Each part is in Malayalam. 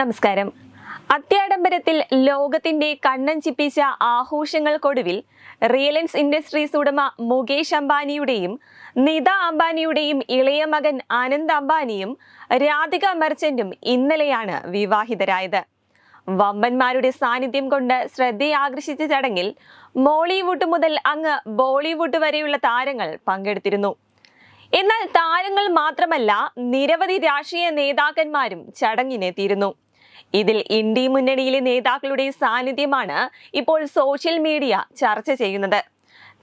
നമസ്കാരം. അത്യാഡംബരത്തിൽ ലോകത്തിന്റെ കണ്ണൻ ചിപ്പിച്ച ആഘോഷങ്ങൾക്കൊടുവിൽ റിയലൻസ് ഇൻഡസ്ട്രീസ് ഉടമ മുകേഷ് അംബാനിയുടെയും നിത അംബാനിയുടെയും ഇളയ മകൻ ആനന്ദ് അംബാനിയും രാധിക മർച്ചന്റും ഇന്നലെയാണ് വിവാഹിതരായത്. വമ്പന്മാരുടെ സാന്നിധ്യം കൊണ്ട് ശ്രദ്ധയാകർഷിച്ച ചടങ്ങിൽ മോളിവുഡ് മുതൽ അങ്ങ് ബോളിവുഡ് വരെയുള്ള താരങ്ങൾ പങ്കെടുത്തിരുന്നു. എന്നാൽ താരങ്ങൾ മാത്രമല്ല നിരവധി രാഷ്ട്രീയ നേതാക്കന്മാരും ചടങ്ങിനെത്തിയിരുന്നു. ഇതിൽ ഇന്ത്യ മുന്നണിയിലെ നേതാക്കളുടെ സാന്നിധ്യമാണ് ഇപ്പോൾ സോഷ്യൽ മീഡിയ ചർച്ച ചെയ്യുന്നത്.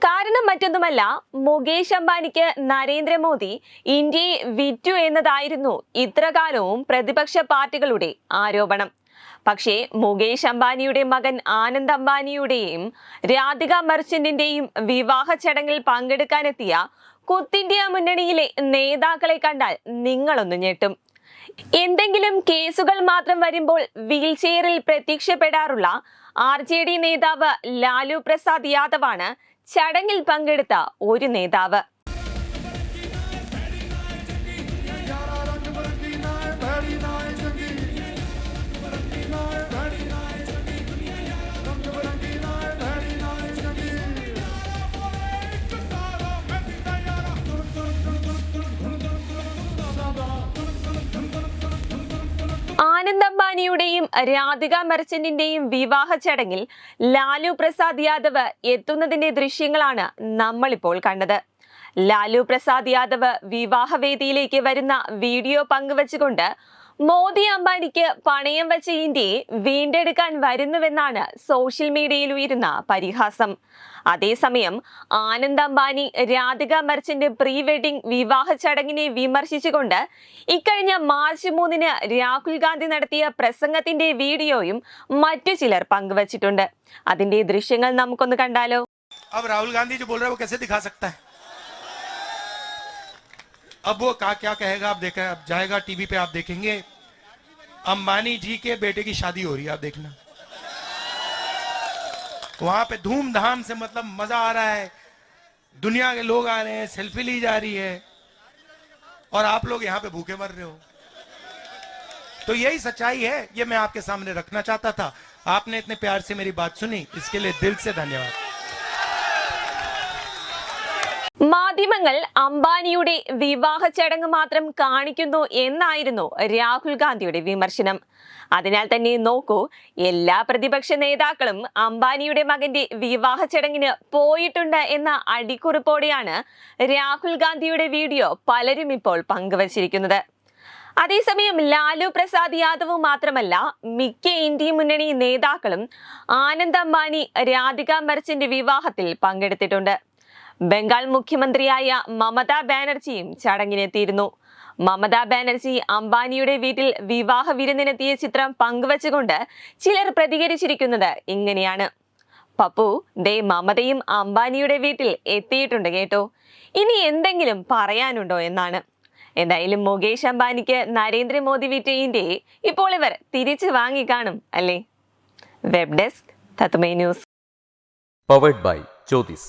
കാരണം മറ്റൊന്നുമല്ല മുകേഷ് അംബാനിക്ക് നരേന്ദ്രമോദി ഇന്ത്യയെ വിറ്റു എന്നതായിരുന്നു ഇത്രകാലവും പ്രതിപക്ഷ പാർട്ടികളുടെ ആരോപണം. പക്ഷേ മുകേഷ് അംബാനിയുടെ മകൻ ആനന്ദ് അംബാനിയുടെയും രാധിക മർച്ചന്റിന്റെയും വിവാഹ ചടങ്ങിൽ പങ്കെടുക്കാനെത്തിയ കുത്തിന്ത്യ മുന്നണിയിലെ നേതാക്കളെ കണ്ടാൽ നിങ്ങളൊന്ന് ഞെട്ടും. എന്തെങ്കിലും കേസുകൾ മാത്രം വരുമ്പോൾ വീൽ ചെയറിൽ പ്രത്യക്ഷപ്പെടാറുള്ള ആർ ജെ ഡി നേതാവ് ലാലു പ്രസാദ് യാദവാണ് ചടങ്ങിൽ പങ്കെടുത്ത ഒരു നേതാവ്. ആനന്ദ് അംബാനിയുടെയും രാധിക മെർച്ചന്റിന്റെയും വിവാഹ ചടങ്ങിൽ ലാലു പ്രസാദ് യാദവ് എത്തുന്നതിന്റെ ദൃശ്യങ്ങളാണ് നമ്മളിപ്പോൾ കണ്ടത്. ലാലു പ്രസാദ് യാദവ് വിവാഹവേദിയിലേക്ക് വരുന്ന വീഡിയോ പങ്കുവച്ചുകൊണ്ട് മോദി അംബാനിക്ക് പണയം വെച്ച ഇന്ത്യയെ വീണ്ടെടുക്കാൻ വരുന്നുവെന്നാണ് സോഷ്യൽ മീഡിയയിൽ ഉയരുന്ന പരിഹാസം. അതേസമയം ആനന്ദ് അംബാനി രാധിക മർച്ചിന്റെ പ്രീ വെഡിംഗ് വിവാഹ ചടങ്ങിനെ വിമർശിച്ചുകൊണ്ട് ഇക്കഴിഞ്ഞ മാർച്ച് മൂന്നിന് രാഹുൽ ഗാന്ധി നടത്തിയ പ്രസംഗത്തിന്റെ വീഡിയോയും മറ്റു ചിലർ പങ്കുവച്ചിട്ടുണ്ട്. അതിന്റെ ദൃശ്യങ്ങൾ നമുക്കൊന്ന് കണ്ടാലോ? രാഹുൽ ഗാന്ധി ദിഖാ अब वो का क्या कहेगा, आप देखा, अब जाएगा टीवी पे, आप देखेंगे। अंबानी जी के बेटे की शादी हो रही है, आप देखना। वहाँ पे धूमधाम से मतलब मज़ा आ रहा है। दुनिया के लोग आ रहे हैं, सेल्फी ली जा रही है। और आप लोग यहाँ पे भूखे मर रहे हो। तो यही सच्चाई है, ये मैं आपके सामने रखना चाहता था। आपने इतने प्यार से मेरी बात सुनी, इसके लिए दिल से धन्यवाद। മാധ്യമങ്ങൾ അംബാനിയുടെ വിവാഹ ചടങ്ങ് മാത്രം കാണിക്കുന്നു എന്നായിരുന്നു രാഹുൽ ഗാന്ധിയുടെ വിമർശനം. അതിനാൽ തന്നെ നോക്കൂ എല്ലാ പ്രതിപക്ഷ നേതാക്കളും അംബാനിയുടെ മകന്റെ വിവാഹ ചടങ്ങിന് പോയിട്ടുണ്ട് എന്ന അടിക്കുറിപ്പോടെയാണ് രാഹുൽ ഗാന്ധിയുടെ വീഡിയോ പലരും ഇപ്പോൾ പങ്കുവച്ചിരിക്കുന്നത്. അതേസമയം ലാലു പ്രസാദ് യാദവ് മാത്രമല്ല മിക്ക ഇന്ത്യ മുന്നണി നേതാക്കളും ആനന്ദ് അംബാനി രാധിക മെർച്ചന്റ് വിവാഹത്തിൽ പങ്കെടുത്തിട്ടുണ്ട്. ബംഗാൾ മുഖ്യമന്ത്രിയായ മമതാ ബാനർജിയും ചടങ്ങിനെത്തിയിരുന്നു. മമതാ ബാനർജി അംബാനിയുടെ വീട്ടിൽ വിവാഹ വിരുന്നിനെത്തിയ ചിത്രം പങ്കുവച്ചുകൊണ്ട് ചിലർ പ്രതികരിച്ചിരിക്കുന്നത് ഇങ്ങനെയാണ്. പപ്പു ദേ മമതയും അംബാനിയുടെ വീട്ടിൽ എത്തിയിട്ടുണ്ട് കേട്ടോ. ഇനി എന്തെങ്കിലും പറയാനുണ്ടോ എന്നാണ്. എന്തായാലും മുകേഷ് അംബാനിക്ക് നരേന്ദ്രമോദി വിറ്റയിന്റെ ഇപ്പോൾ ഇവർ തിരിച്ചു വാങ്ങിക്കാണും അല്ലേ? Web desk തത്മേ news. Powered by Jyothis